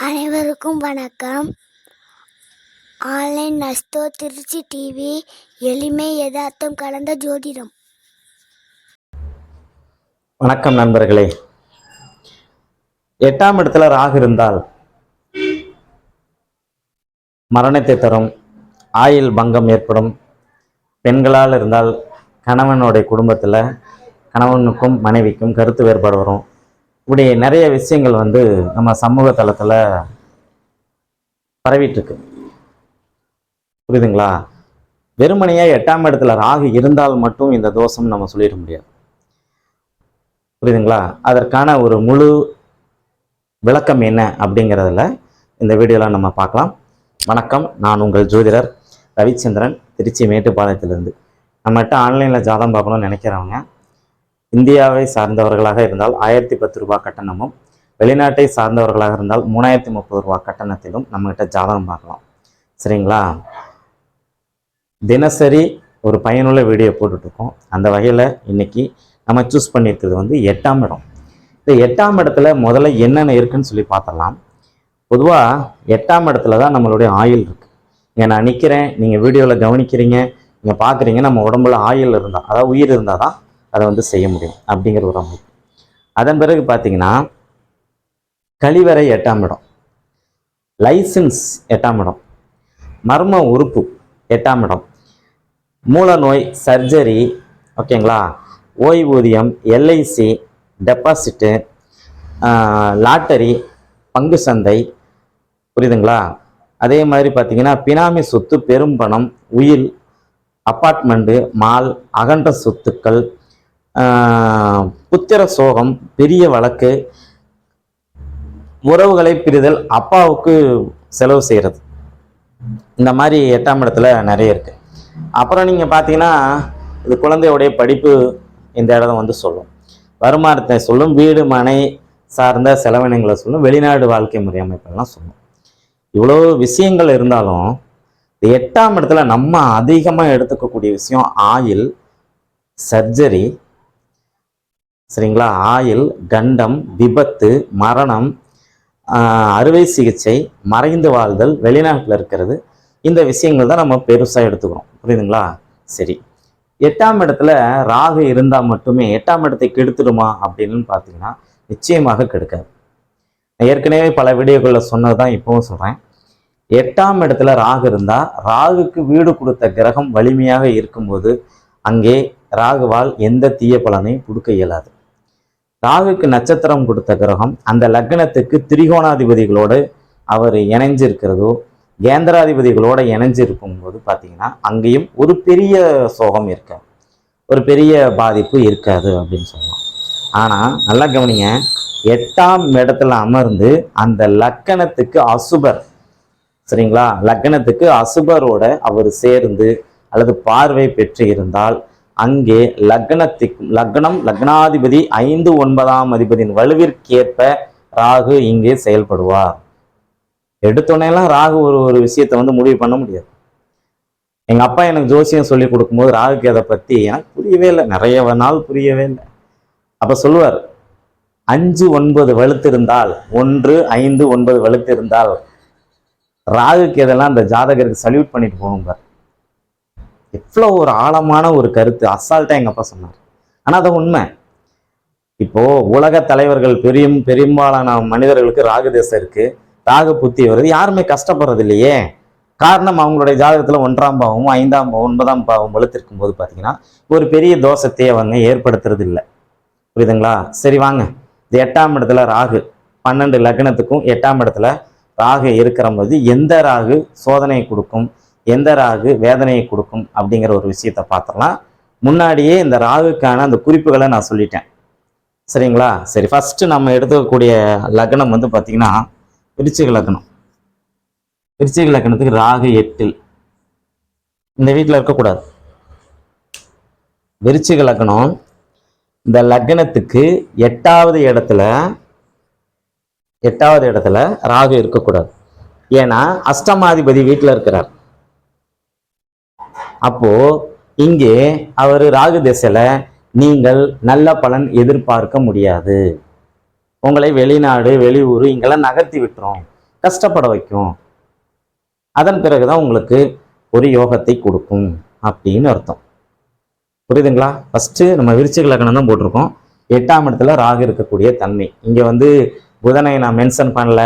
அனைவருக்கும் வணக்கம். Online நஸ்தோ Trichy TV எளிமை எதார்த்தம் கலந்த ஜோதிடம். வணக்கம் நண்பர்களே. எட்டாம் இடத்துல ராகு இருந்தால் மரணத்தை தரும் ஆயில் பங்கம் ஏற்படும். பெண்களால் இருந்தால் கணவனுடைய குடும்பத்தில் கணவனுக்கும் மனைவிக்கும் கருத்து வேறுபாடு வரும். இப்படி நிறைய விஷயங்கள் வந்து நம்ம சமூக தளத்தில் பரவிட்டுருக்கு. புரியுதுங்களா? வெறுமனையாக எட்டாம் இடத்துல ராகு இருந்தால் மட்டும் இந்த தோஷம் நம்ம சொல்லிட முடியாது. புரியுதுங்களா? அதற்கான ஒரு முழு விளக்கம் என்ன அப்படிங்கிறதுல இந்த வீடியோவில் நம்ம பார்க்கலாம். வணக்கம். நான் உங்கள் ஜோதிடர் ரவிச்சந்திரன் திருச்சி மேட்டுப்பாளையத்திலிருந்து. நம்மகிட்ட ஆன்லைனில் ஜாதகம் பார்க்கணும்னு நினைக்கிறவங்க இந்தியாவை சார்ந்தவர்களாக இருந்தால் ஆயிரத்தி பத்து ரூபாய் கட்டணமும் வெளிநாட்டை சார்ந்தவர்களாக இருந்தால் மூணாயிரத்தி முப்பது ரூபா கட்டணத்திலும் நம்மகிட்ட ஜாதகம் பார்க்கலாம். சரிங்களா? தினசரி ஒரு பயனுள்ள வீடியோ போட்டுட்ருக்கோம். அந்த வகையில் இன்னைக்கு நம்ம சூஸ் பண்ணியிருக்கிறது வந்து எட்டாம் இடம். இந்த எட்டாம் இடத்துல முதல்ல என்னென்ன இருக்குன்னு சொல்லி பார்த்தலாம் பொதுவாக எட்டாம் இடத்துல தான் நம்மளுடைய ஆயில் இருக்குது இங்கே நான் நிற்கிறேன் நீங்கள் வீடியோவில் கவனிக்கிறீங்க நீங்கள் பார்க்குறீங்க நம்ம உடம்புல ஆயில் இருந்தால் அதாவது உயிர் இருந்தால் தான் அதை வந்து செய்ய முடியும் அப்படிங்கிற ஒரு அமைப்பு. அதன் பிறகு பார்த்தீங்கன்னா கழிவறை எட்டாம் இடம். லைசன்ஸ் எட்டாம் இடம். மர்ம உறுப்பு எட்டாம் இடம். மூல நோய் சர்ஜரி ஓகேங்களா? ஓய்வூதியம் எல்ஐசி டெபாசிட்டு லாட்டரி பங்கு சந்தை புரியுதுங்களா? அதே மாதிரி பார்த்தீங்கன்னா பினாமி சொத்து பெரும் பணம் உயில் அப்பார்ட்மெண்ட்டு மால் அகன்ற சொத்துக்கள் புத்திர சோகம் பெரிய வழக்கு உறவுகளை பிரிதல் அப்பாவுக்கு செலவு செய்கிறது இந்த மாதிரி எட்டாம் இடத்துல நிறைய இருக்குது அப்புறம் நீங்கள் பார்த்தீங்கன்னா இது குழந்தையுடைய படிப்பு இந்த இடம் வந்து சொல்லும். வருமானத்தை சொல்லும் வீடு மனை சார்ந்த செலவினங்களை சொல்லும் வெளிநாடு வாழ்க்கை முறை அமைப்பெல்லாம் சொல்லும். இவ்வளோ விஷயங்கள் இருந்தாலும் இந்த எட்டாம் இடத்துல நம்ம அதிகமாக எடுத்துக்கக்கூடிய விஷயம் ஆயில் சர்ஜரி சரிங்களா? ஆயில் கண்டம் விபத்து மரணம் அறுவை சிகிச்சை மறைந்து வாழ்தல் வெளிநாட்டில் இருக்கிறது. இந்த விஷயங்கள் தான் நம்ம பெருசாக எடுத்துக்கிறோம் புரியுதுங்களா? சரி. எட்டாம் இடத்துல ராகு இருந்தால் மட்டுமே எட்டாம் இடத்தை கெடுத்துடுமா அப்படின்னு பார்த்தீங்கன்னா நிச்சயமாக கெடுக்காது. நான் ஏற்கனவே பல வீடியோக்களில் சொன்னது தான் இப்போவும் சொல்கிறேன் எட்டாம் இடத்துல ராகு இருந்தால் ராகுக்கு வீடு கொடுத்த கிரகம் வலிமையாக இருக்கும்போது அங்கே ராகுவால் எந்த தீய பலனையும் கொடுக்க இயலாது. ராகுக்கு நட்சத்திரம் கொடுத்த கிரகம் அந்த லக்னத்துக்கு திரிகோணாதிபதிகளோடு அவர் இணைஞ்சிருக்கிறதோ கேந்திராதிபதிகளோடு இணைஞ்சிருக்கும் போது பார்த்தீங்கன்னா அங்கேயும் ஒரு பெரிய சோகம் இருக்காது. ஒரு பெரிய பாதிப்பு இருக்காது அப்படின்னு சொல்லலாம். ஆனால் நல்லா கவனிங்க எட்டாம் இடத்துல அமர்ந்து அந்த லக்கணத்துக்கு அசுபர் சரிங்களா? லக்னத்துக்கு அசுபரோட அவர் சேர்ந்து அல்லது பார்வை பெற்று இருந்தால் அங்கே லக்னத்துக்கு லக்னம் லக்னாதிபதி ஐந்து ஒன்பதாம் அதிபதியின் வலுவிற்கேற்ப ராகு இங்கே செயல்படுவார். எடுத்தோடனேலாம் ராகு ஒரு ஒரு விஷயத்தை வந்து முடிவு பண்ண முடியாது. எங்கள் அப்பா எனக்கு ஜோசியம் சொல்லி கொடுக்கும்போது ராகுக்கு அதை பற்றி எனக்கு புரியவே இல்லை. நிறைய நாள் புரியவே இல்லை. அப்போ சொல்லுவார் அஞ்சு ஒன்பது வலுத்திருந்தால் ஒன்று ஐந்து ஒன்பது வலுத்திருந்தால் ராகுக்கு இதெல்லாம் அந்த ஜாதகருக்கு சல்யூட் பண்ணிட்டு போகும்பார். எவ்வளோ ஒரு ஆழமான ஒரு கருத்து அசால்ட்டாக எங்கள் அப்பா சொன்னார். ஆனால் அது உண்மை. இப்போது உலக தலைவர்கள் பெரியும் பெரும்பாலான மனிதர்களுக்கு ராகு தேசம் இருக்குது ராகு புத்தி வருது. யாருமே கஷ்டப்படுறது இல்லையே. காரணம் அவங்களுடைய ஜாதகத்தில் ஒன்றாம் பாவமும் ஐந்தாம் பாவம் ஒன்பதாம் பாவம் வலுத்திருக்கும் போது பார்த்தீங்கன்னா ஒரு பெரிய தோஷத்தை அவங்க ஏற்படுத்துறது இல்லை. புரியுதுங்களா? சரி வாங்க. இது எட்டாம் இடத்துல ராகு. பன்னெண்டு லக்னத்துக்கும் எட்டாம் இடத்துல ராகு இருக்கிற போது எந்த ராகு சோதனையை கொடுக்கும்? எந்த ராகு வேதனையை கொடுக்கும் அப்படிங்கிற ஒரு விஷயத்த பார்த்துடலாம். முன்னாடியே இந்த ராகுக்கான அந்த குறிப்புகளை நான் சொல்லிட்டேன். சரிங்களா? சரி ஃபஸ்ட்டு நம்ம எடுத்துக்கக்கூடிய லக்னம் வந்து பார்த்தீங்கன்னா விருச்சிக லக்னம். விருச்சிக லக்னத்துக்கு ராகு எட்டில். இந்த வீட்டில் இருக்கக்கூடாது. விருச்சிக லக்னம் இந்த லக்னத்துக்கு எட்டாவது இடத்துல எட்டாவது இடத்துல ராகு இருக்கக்கூடாது. ஏன்னா அஷ்டமாதிபதி வீட்டில் இருக்கிறார். அப்போ இங்கே அவர் ராகு திசையில நீங்கள் நல்ல பலன் எதிர்பார்க்க முடியாது. உங்களை வெளிநாடு வெளியூர் இங்கெல்லாம் நகர்த்தி விட்டுரும். கஷ்டப்பட வைக்கும். அதன் பிறகுதான் உங்களுக்கு ஒரு யோகத்தை கொடுக்கும் அப்படின்னு அர்த்தம். புரியுதுங்களா? ஃபர்ஸ்ட் நம்ம விருச்சிக லக்னம் தான் போட்டிருக்கோம். எட்டாம் இடத்துல ராகு இருக்கக்கூடிய தன்மை. இங்க வந்து புதனை நான் மென்ஷன் பண்ணல.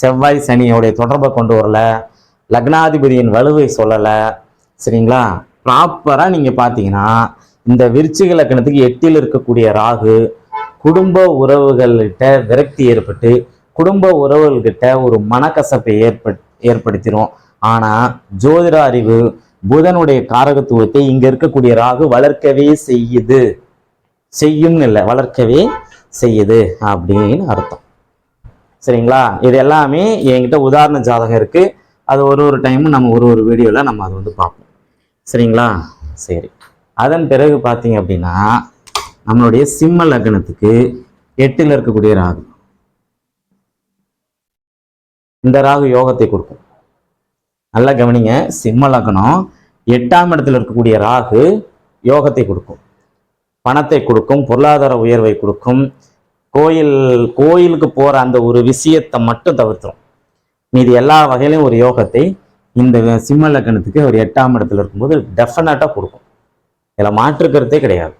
செவ்வாய் சனியோடைய தொடர்பை கொண்டு வரல. லக்னாதிபதியின் வலுவை சொல்லலை. சரிங்களா? ப்ராப்பராக நீங்கள் பார்த்தீங்கன்னா இந்த விருச்சிக லக்கணத்துக்கு எட்டில் இருக்கக்கூடிய ராகு குடும்ப உறவுகள்கிட்ட விரக்தி ஏற்பட்டு குடும்ப உறவுகள்கிட்ட ஒரு மனக்கசப்பை ஏற்பட் ஏற்படுத்திடும் ஆனால் ஜோதிட அறிவு புதனுடைய காரகத்துவத்தை இங்கே இருக்கக்கூடிய ராகு வளர்க்கவே செய்யுது. செய்யும் இல்லை வளர்க்கவே செய்யுது அப்படின்னு அர்த்தம். சரிங்களா? இது எல்லாமே என்கிட்ட உதாரண ஜாதகம் இருக்குது அது ஒரு ஒரு டைமும் நம்ம ஒரு ஒரு வீடியோவில் நம்ம அதை வந்து பார்ப்போம். சரிங்களா? சரி. அதன் பிறகு பார்த்தீங்க அப்படின்னா நம்மளுடைய சிம்ம லக்னத்துக்கு எட்டில் இருக்கக்கூடிய ராகு. இந்த ராகு யோகத்தை கொடுக்கும். நல்லா கவனிங்க சிம்ம லக்னம் எட்டாம் இடத்துல இருக்கக்கூடிய ராகு யோகத்தை கொடுக்கும். பணத்தை கொடுக்கும் பொருளாதார உயர்வை கொடுக்கும். கோயில் கோயிலுக்கு போகிற அந்த ஒரு விஷயத்தை மட்டும் தவிர்த்துரும். மீதி எல்லா வகையிலும் ஒரு யோகத்தை இந்த சிம்ம லக்னத்துக்கு ஒரு எட்டாம் இடத்துல இருக்கும்போது டெஃபினட்டாக கொடுக்கும். இதில் மாற்றுக்கிறதே கிடையாது.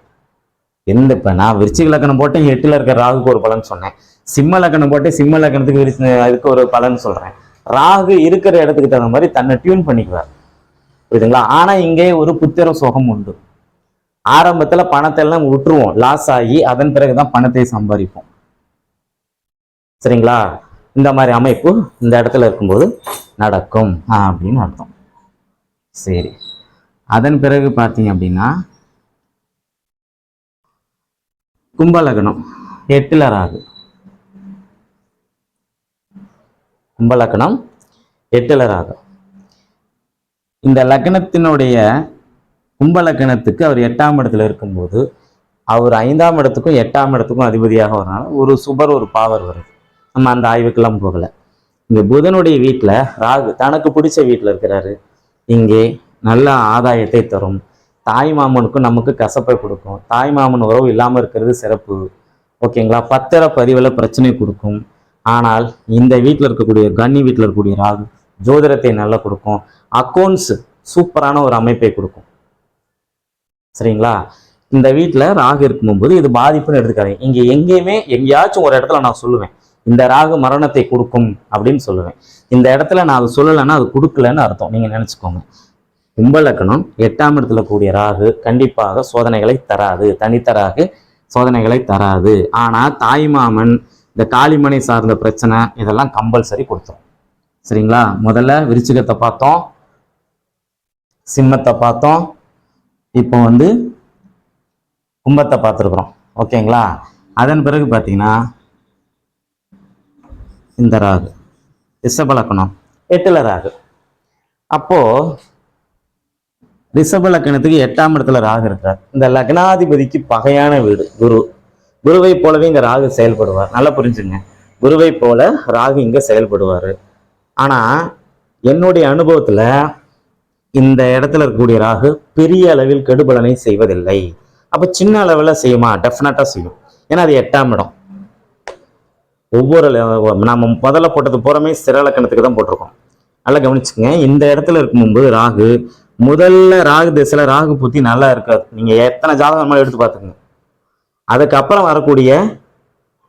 எந்த இப்போ நான் விருச்சிக லக்கணம் போட்டு எட்டில் இருக்க ராகுக்கு ஒரு பலன் சொன்னேன். சிம்ம லக்கணம் போட்டு சிம்ம லக்கணத்துக்கு விரிச்சு அதுக்கு ஒரு பலன் சொல்கிறேன் ராகு இருக்கிற இடத்துக்கு தகுந்த மாதிரி தன்னை டியூன் பண்ணிக்குவார். புரியுதுங்களா? ஆனால் இங்கே ஒரு புத்திர சுகம் உண்டு. ஆரம்பத்தில் பணத்தை எல்லாம் விட்டுருவோம். லாஸ் ஆகி அதன் பிறகு தான் பணத்தை சம்பாதிப்போம். சரிங்களா? இந்த மாதிரி அமைப்பு இந்த இடத்துல இருக்கும்போது நடக்கும். அப்படின்னு அர்த்தம். சரி. அதன் பிறகு பார்த்தீங்க அப்படின்னா கும்பலகனம் எட்டில் ராகு கும்பலக்கணம் எட்டில் ராகு இந்த லக்னத்தினுடைய கும்பலக்கணத்துக்கு அவர் எட்டாம் இடத்துல இருக்கும்போது அவர் ஐந்தாம் இடத்துக்கும் எட்டாம் இடத்துக்கும் அதிபதியாக வரனால ஒரு சுபர் ஒரு பாவர் வருது. நம்ம அந்த ஆய்வுக்கெல்லாம் போகல. இங்க புதனுடைய வீட்டில் ராகு தனக்கு பிடிச்ச வீட்டில் இருக்கிறாரு. இங்கே நல்ல ஆதாயத்தை தரும். தாய் மாமனுக்கும் நமக்கு கசப்பை கொடுக்கும். தாய் மாமன் உறவு இல்லாமல் இருக்கிறது சிறப்பு. ஓகேங்களா பத்திர பதிவில் பிரச்சனை கொடுக்கும். ஆனால் இந்த வீட்டில் இருக்கக்கூடிய கன்னி வீட்டில் இருக்கக்கூடிய ராகு ஜோதிடத்தை நல்லா கொடுக்கும். அக்கௌண்ட்ஸ் சூப்பரான ஒரு அமைப்பை கொடுக்கும். சரிங்களா? இந்த வீட்டில் ராகு இருக்கும்போது இது பாதிப்புன்னு எடுத்துக்காதீங்க. இங்கே எங்கேயுமே எங்கேயாச்சும் ஒரு இடத்துல நான் சொல்லுவேன். இந்த ராகு மரணத்தை கொடுக்கும் அப்படின்னு சொல்லுவேன். இந்த இடத்துல நான் அது சொல்லலைன்னா அது கொடுக்கலன்னு அர்த்தம். நீங்கள் நினச்சிக்கோங்க. கும்பலக்கணம் எட்டாம் இடத்துல கூடிய ராகு கண்டிப்பாக சோதனைகளை தராது. தனித்தராக சோதனைகளை தராது. ஆனால் தாய்மாமன் இந்த காளிமனை சார்ந்த பிரச்சனை இதெல்லாம் கம்பல்சரி கொடுத்துரும். சரிங்களா? முதல்ல விருச்சிகத்தை பார்த்தோம். சிம்மத்தை பார்த்தோம். இப்போ வந்து கும்பத்தை பார்த்துருக்குறோம். ஓகேங்களா? அதன் பிறகு பார்த்தீங்கன்னா இந்த ராகு. ரிஷபலக்கணம் எட்டுல ராகு. அப்போ ரிஷப லக்கணத்துக்கு எட்டாம் இடத்துல ராகு இருக்கார் இந்த லக்னாதிபதிக்கு பகையான வீடு குரு. குருவை போலவே இங்க ராகு செயல்படுவார். நல்லா புரிஞ்சுங்க. குருவை போல ராகு இங்க செயல்படுவார். ஆனா என்னுடைய அனுபவத்துல இந்த இடத்துல இருக்கக்கூடிய ராகு பெரிய அளவில் கெடுபலனை செய்வதில்லை. அப்ப சின்ன அளவில் செய்யுமா? டெஃபினட்டா செய்யும். ஏன்னா அது எட்டாம் இடம். ஒவ்வொரு ல- நம்ம முதல்ல போட்டது பூராமே சிறலக்கணத்துக்கு தான் போட்டிருக்கோம். நல்லா கவனிச்சுங்க இந்த இடத்துல இருக்கும்போது ராகு முதல்ல ராகு திசையில் ராகு புத்தி நல்லா இருக்காது. நீங்க எத்தனை ஜாதகம் வேணாலும் எடுத்து பார்த்துக்குங்க. அதுக்கப்புறம் வரக்கூடிய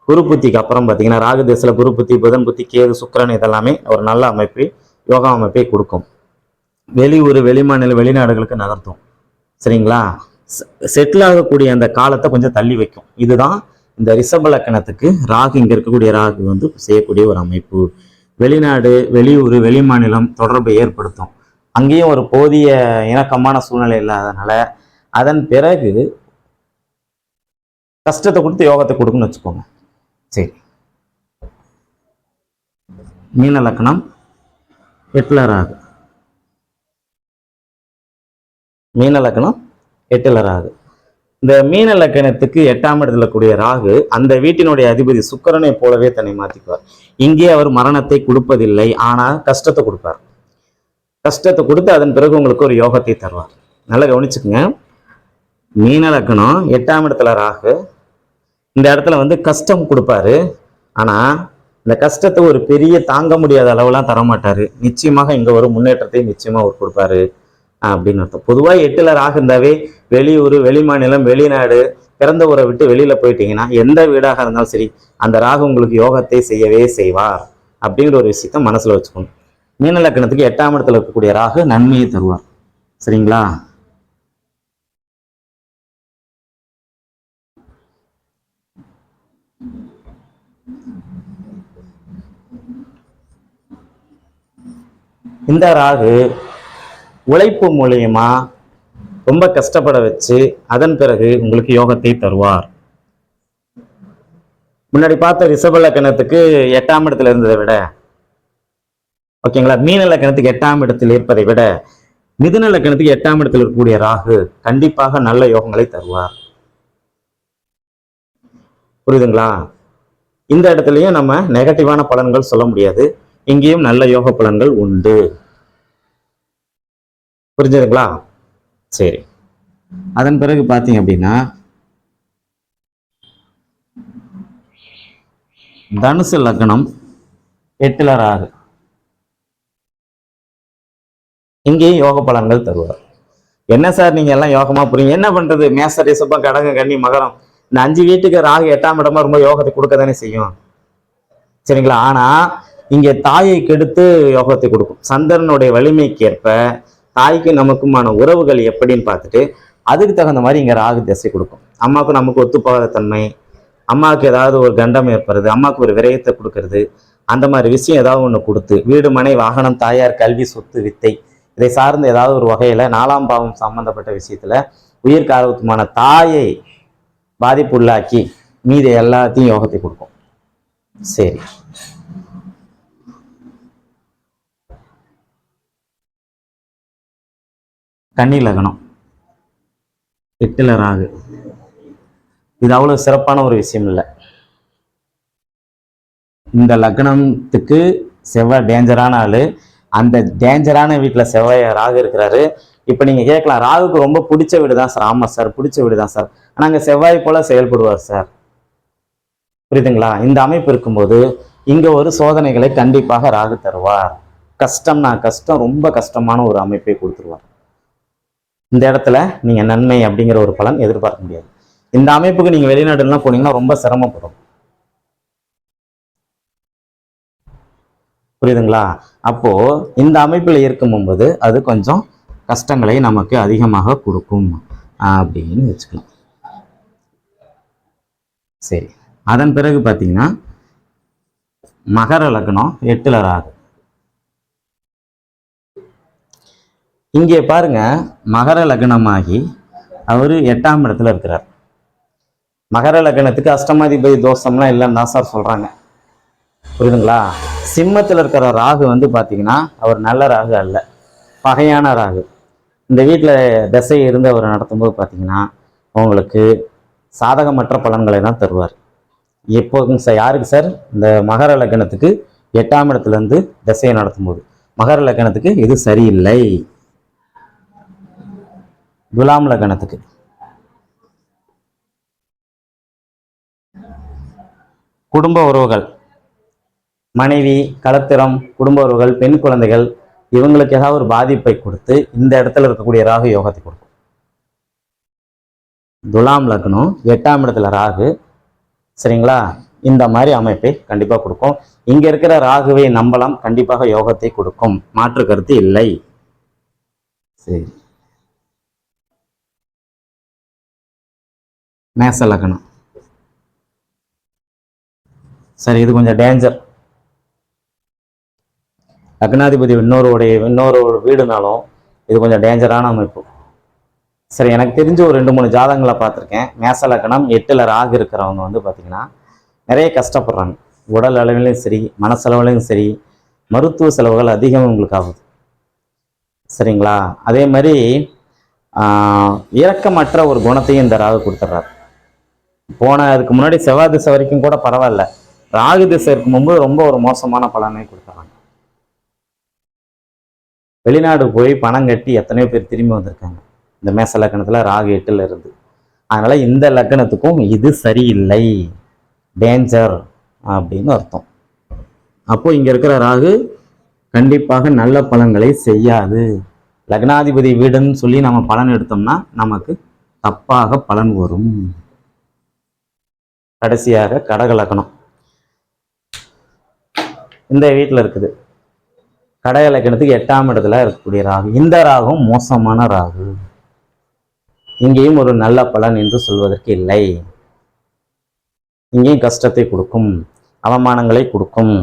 குரு புத்திக்கு அப்புறம் பார்த்தீங்கன்னா ராகு திசையில் குரு புத்தி புதன் புத்தி கேது சுக்கிரன் இதெல்லாமே ஒரு நல்ல அமைப்பு யோகா அமைப்பை கொடுக்கும். வெளியூர் வெளிமாநில வெளிநாடுகளுக்கு நகர்த்தும். சரிங்களா? செட்டில் ஆகக்கூடிய அந்த காலத்தை கொஞ்சம் தள்ளி வைக்கும். இதுதான் இந்த ரிஷப லக்கணத்துக்கு ராகு இங்க இருக்கக்கூடிய ராகு வந்து செய்யக்கூடிய ஒரு அமைப்பு. வெளிநாடு வெளியூர் வெளிமாநிலம் தொடர்பை ஏற்படுத்தும். அங்கேயும் ஒரு போதிய இணக்கமான சூழ்நிலை இல்லாதனால அதன் பிறகு கஷ்டத்தை கொடுத்து யோகத்தை கொடுக்குன்னு வச்சுக்கோங்க. சரி. மீன லக்கணம் எட்டுல ராகு. மீன லக்கணம் எட்டுல ராகு. இந்த மீன லக்கணத்துக்கு எட்டாம் இடத்துல கூடிய ராகு அந்த வீட்டினுடைய அதிபதி சுக்கரனை போலவே தன்னை மாத்திக்குவார். இங்கே அவர் மரணத்தை கொடுப்பதில்லை ஆனால் கஷ்டத்தை கொடுப்பார். கஷ்டத்தை கொடுத்து அதன் பிறகு உங்களுக்கு ஒரு யோகத்தை தருவார். நல்லா கவனிச்சுக்கோங்க. மீன லக்கணம் எட்டாம் இடத்துல ராகு. இந்த இடத்துல வந்து கஷ்டம் கொடுப்பாரு. ஆனால் இந்த கஷ்டத்தை ஒரு பெரிய தாங்க முடியாத அளவுலாம் தரமாட்டார். நிச்சயமாக இங்கே ஒரு முன்னேற்றத்தை நிச்சயமாக அவர் கொடுப்பாரு. அப்படின்னு அர்த்தம். பொதுவாக எட்டுல ராகு இருந்தாவே வெளியூர் வெளிமாநிலம் வெளிநாடு பிறந்த ஊரை விட்டு வெளியில போயிட்டீங்கன்னா எந்த வீடாக இருந்தாலும் சரி அந்த ராகு உங்களுக்கு யோகத்தை செய்யவே செய்வார் அப்படிங்கிற ஒரு விஷயத்த மனசுல வச்சுக்கணும். மீன லக்கணத்துக்கு எட்டாம் இடத்துல இருக்கக்கூடிய ராகு நன்மையை தருவார். சரிங்களா? இந்த ராகு உழைப்பு மூலியமா ரொம்ப கஷ்டப்பட வச்சு அதன் பிறகு உங்களுக்கு யோகத்தை தருவார். முன்னாடி பார்த்த ரிஷப லக்கணத்துக்கு எட்டாம் இடத்துல இருந்ததை விட ஓகேங்களா? மீன லக்கணத்துக்கு எட்டாம் இடத்தில் இருப்பதை விட மிதுன லக்கணத்துக்கு எட்டாம் இடத்தில் இருக்கக்கூடிய ராகு கண்டிப்பாக நல்ல யோகங்களை தருவார். புரியுதுங்களா? இந்த இடத்துலையும் நம்ம நெகட்டிவான பலன்கள் சொல்ல முடியாது. இங்கேயும் நல்ல யோக பலன்கள் உண்டு. புரிஞ்சதுங்களா? சரி. அதன் பிறகு பார்த்தீங்க அப்படின்னா தனுசு லக்னம் எட்டுல ராகு. இங்கேயும் யோக பலன்கள் தருவார். என்ன சார் நீங்க எல்லாம் யோகமா புரியுங்க என்ன பண்றது? மேச ரிஷபம் கடக கன்னி மகரம். இந்த அஞ்சு வீட்டுக்கு ராகு எட்டாம் இடமா ரொம்ப யோகத்தை கொடுக்க தானே செய்யும். சரிங்களா? ஆனா இங்க தாயை கெடுத்து யோகத்தை கொடுக்கும். சந்திரனுடைய வலிமைக்கு ஏற்ப தாய்க்கு நமக்குமான உறவுகள் எப்படின்னு பார்த்துட்டு அதுக்கு தகுந்த மாதிரி இங்கே ராகு திசை கொடுக்கும். அம்மாவுக்கு நமக்கு ஒத்துப்போகாத தன்மை அம்மாவுக்கு ஏதாவது ஒரு கண்டம் ஏற்படுறது அம்மாவுக்கு ஒரு விரயத்தை கொடுக்கறது அந்த மாதிரி விஷயம் ஏதாவது ஒன்று கொடுத்து வீடு மனை வாகனம் தாயார் கல்வி சொத்து வித்தை இதை சார்ந்த ஏதாவது ஒரு வகையில் நாலாம் பாவம் சம்பந்தப்பட்ட விஷயத்தில் உயிர் காரவத்துமான தாயை பாதிப்புள்ளாக்கி மீதி எல்லாத்தையும் யோகத்தை கொடுக்கும். சரி. கன்னி லக்னம் எட்டில் ராகு. இது அவ்வளோ சிறப்பான ஒரு விஷயம் இல்லை. இந்த லக்னத்துக்கு செவ்வாய் டேஞ்சரான ஆள். அந்த டேஞ்சரான வீட்டில் செவ்வாய் ராகு இருக்கிறாரு. இப்போ நீங்கள் கேட்கலாம் ராகுக்கு ரொம்ப பிடிச்ச வீடு தான் சார். ஆமாம் சார் பிடிச்ச வீடு தான் சார். ஆனால் அங்கே செவ்வாய் போல் செயல்படுவார் சார். புரியுதுங்களா? இந்த அமைப்பு இருக்கும்போது இங்கே ஒரு சோதனைகளை கண்டிப்பாக ராகு தருவார். கஷ்டம்னா கஷ்டம் ரொம்ப கஷ்டமான ஒரு அமைப்பை கொடுத்துருவார். இந்த இடத்துல நீங்க நன்மை அப்படிங்கிற ஒரு பலன் எதிர்பார்க்க முடியாது. இந்த அமைப்புக்கு நீங்க வெளிநாடுலாம் போனீங்கன்னா ரொம்ப சிரமப்படும். புரியுதுங்களா? அப்போ இந்த அமைப்பில் இருக்கும்போது அது கொஞ்சம் கஷ்டங்களை நமக்கு அதிகமாக கொடுக்கும் அப்படின்னு வச்சுக்கலாம். சரி. அதன் பிறகு பார்த்தீங்கன்னா மகர லக்னம் எட்டுல ராகு. இங்கே பாருங்க மகர லக்னமாகி அவர் எட்டாம் இடத்துல இருக்கிறார். மகர லக்னத்துக்கு அஷ்டமாதிபதி தோஷம்லாம் இல்லைன்னு தான் சார் சொல்கிறாங்க புரியுதுங்களா? சிம்மத்தில் இருக்கிற ராகு வந்து பார்த்தீங்கன்னா அவர் நல்ல ராகு அல்ல. பகையான ராகு. இந்த வீட்டில் திசை இருந்து அவர் நடத்தும்போது பார்த்தீங்கன்னா உங்களுக்கு சாதகமற்ற பலன்களை தான் தருவார். எப்போதுங்க சார் யாருக்கு சார்? இந்த மகர லக்னத்துக்கு எட்டாம் இடத்துலேருந்து திசையை நடத்தும்போது. மகர லக்னத்துக்கு இது சரியில்லை. துலாம் லக்னத்துக்கு குடும்ப உறவுகள். மனைவி கலத்திரம் குடும்ப உறவுகள் பெண் குழந்தைகள் இவங்களுக்கு ஏதாவது ஒரு பாதிப்பை கொடுத்து இந்த இடத்துல இருக்கக்கூடிய ராகு யோகத்தை கொடுக்கும். துலாம் லக்னம் எட்டாம் இடத்துல ராகு சரிங்களா? இந்த மாதிரி அமைப்பை கண்டிப்பா கொடுக்கும். இங்க இருக்கிற ராகுவை நம்பலாம் கண்டிப்பாக யோகத்தை கொடுக்கும். மாற்று கருத்து இல்லை. சரி. மேச லக்னம் சரி இது கொஞ்சம் டேஞ்சர் லக்னாதிபதி இன்னொருடைய இன்னொரு வீடுனாலும் இது கொஞ்சம் டேஞ்சரான அமைப்பு. சரி எனக்கு தெரிஞ்ச ஒரு ரெண்டு மூணு ஜாதகங்களை பார்த்துருக்கேன். மேச லக்னம் எட்டில் ராகு இருக்கிறவங்க வந்து பார்த்திங்கன்னா நிறைய கஷ்டப்படுறாங்க. உடல் அளவிலையும் சரி மனசளவுலையும் சரி மருத்துவ செலவுகள் அதிகம் உங்களுக்கு ஆகுது. சரிங்களா? அதே மாதிரி இரக்கமற்ற ஒரு குணத்தையும் இந்த ராகு கொடுத்துட்றாரு. போன அதுக்கு முன்னாடி செவ்வாய் திசை வரைக்கும் கூட பரவாயில்ல. ராகு திசை இருக்கும்போது ரொம்ப ஒரு மோசமான பலனை கொடுத்துறாங்க வெளிநாடு போய் பணம் கட்டி எத்தனையோ பேர் திரும்பி வந்திருக்காங்க. இந்த மேச லக்கணத்துல ராகு எட்டுல இருந்து. அதனால இந்த லக்கணத்துக்கும் இது சரியில்லை. டேஞ்சர் அப்படின்னு அர்த்தம். அப்போ இங்க இருக்கிற ராகு கண்டிப்பாக நல்ல பலன்களை செய்யாது. லக்னாதிபதி வீடுன்னு சொல்லி நம்ம பலன் எடுத்தோம்னா நமக்கு தப்பாக பலன் வரும். கடைசியாக கடகலக்கணம். இந்த வீட்டில் இருக்குது. கடை லக்னத்துக்கு எட்டாம் இடத்துல இருக்கக்கூடிய ராகு. இந்த ராகும் மோசமான ராகு. இங்கேயும் ஒரு நல்ல பலன் என்று சொல்வதற்கு இல்லை. இங்கேயும் கஷ்டத்தை கொடுக்கும் அவமானங்களை கொடுக்கும்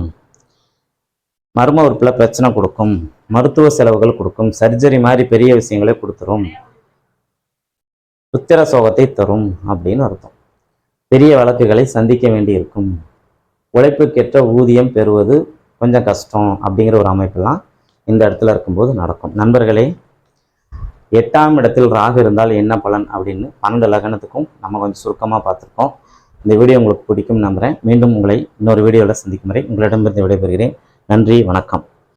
மர்ம உறுப்பில் பிரச்சனை கொடுக்கும் மருத்துவ செலவுகள் கொடுக்கும் சர்ஜரி மாதிரி பெரிய விஷயங்களை கொடுத்துரும் புத்திர சோகத்தை தரும் அப்படின்னு அர்த்தம். பெரிய வழக்குகளை சந்திக்க வேண்டியிருக்கும். உழைப்புக்கேற்ற ஊதியம் பெறுவது கொஞ்சம் கஷ்டம் அப்படிங்கிற ஒரு அமைப்பெல்லாம் இந்த இடத்துல இருக்கும்போது நடக்கும். நண்பர்களே எட்டாம் இடத்தில் ராகு இருந்தால் என்ன பலன் அப்படின்னு பன்னெண்டு லக்னத்துக்கும் நம்ம கொஞ்சம் சுருக்கமாக பார்த்துருக்கோம். இந்த வீடியோ உங்களுக்கு பிடிக்கும் நம்புகிறேன் மீண்டும் உங்களை இன்னொரு வீடியோவில் சந்திக்கும் வரை உங்களிடமிருந்து விடைபெறுகிறேன். நன்றி வணக்கம்.